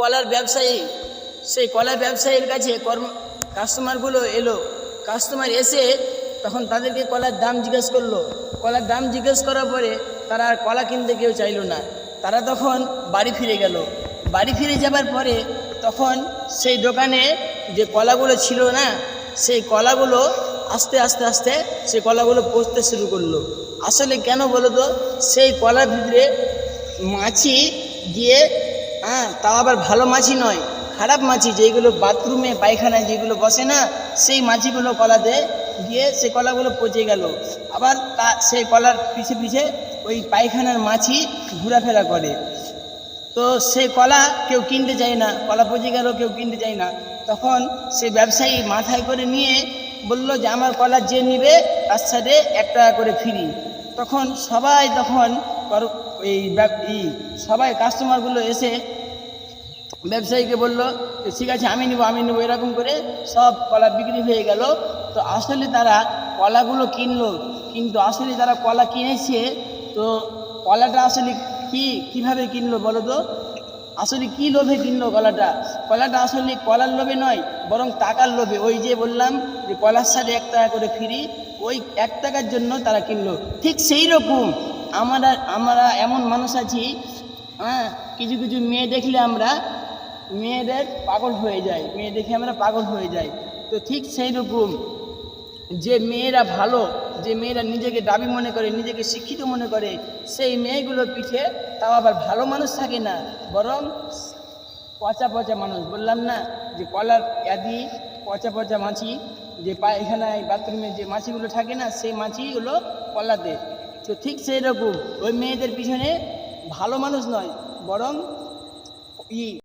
কলার ব্যবসায়ী, সেই কলার ব্যবসায়ীর কাছে কর্ম কাস্টমারগুলো এলো। কাস্টমার এসে তখন তাদেরকে কলার দাম জিজ্ঞেস করল। কলার দাম জিজ্ঞেস করার পরে তারা আর কলা কিনতে কেউ চাইলো না। তারা তখন বাড়ি ফিরে গেল। বাড়ি ফিরে যাবার পরে তখন সেই দোকানে যে কলাগুলো ছিল না, সেই কলাগুলো আস্তে আস্তে আস্তে সেই কলাগুলো পচতে শুরু করল। আসলে কেন বলো তো সেই কলার ভিতরে মাছি গিয়ে হ্যাঁ তাও আবার ভালো মাছি নয়। খারাপ মাছি যেগুলো বাথরুমে, পায়খানায় যেগুলো বসে না, সেই মাছিগুলো কলাতে গিয়ে সেই কলাগুলো পচে গেল। আবার তা, সেই কলার পিছে পিছে ওই পায়খানার মাছি ঘোরাফেরা করে। তো সেই কলা কেউ কিনতে চায় না, কলা পচে গেল, কেউ কিনতে চায় না। তখন সে ব্যবসায়ী মাথায় করে নিয়ে বলল যে, আমার কলা যে নিবে, তার সাথে এক টাকা করে ফ্রি তখন সবাই তখন এই সবাই কাস্টমারগুলো এসে ব্যবসায়ীকে বলল ঠিক আছে, আমি নেব আমি নেব। এরকম করে সব কলা বিক্রি হয়ে গেল। তো আসলে তারা কলাগুলো কিনলো, কিন্তু আসলে তারা কলা কিনেছে, তো কলাটা আসলে কি, কীভাবে কিনলো বলো তো? আসলে কি লোভে কিনলো কলাটা? কলাটা আসলে কলার লোভে নয়, বরং টাকার লোভে। ওই যে বললাম যে, কলার সাথে এক টাকা করে ফ্রি ওই এক টাকার জন্য তারা কিনলো। ঠিক সেই রকম আমরা আমরা এমন মানুষ আছি হ্যাঁ কিছু কিছু মেয়ে দেখলে আমরা মেয়েদের পাগল হয়ে যায় মেয়ে দেখে আমরা পাগল হয়ে যাই। তো ঠিক সেই রকম যে মেয়েরা ভালো, যে মেয়েরা নিজেকে দাবি মনে করে, নিজেকে শিক্ষিত মনে করে, সেই মেয়েগুলোর পিঠে তাও আবার ভালো মানুষ থাকে না, বরং পচা পচা মানুষ। বললাম না যে কলার আদি পচা পচা মাছি, যে পায়খানায়, বাথরুমে যে মাছিগুলো থাকে না, সেই মাছিগুলো কলাতে তো ঠিক সেই রকম ওই মেয়েদের পিছনে ভালো মানুষ নয় বরং ই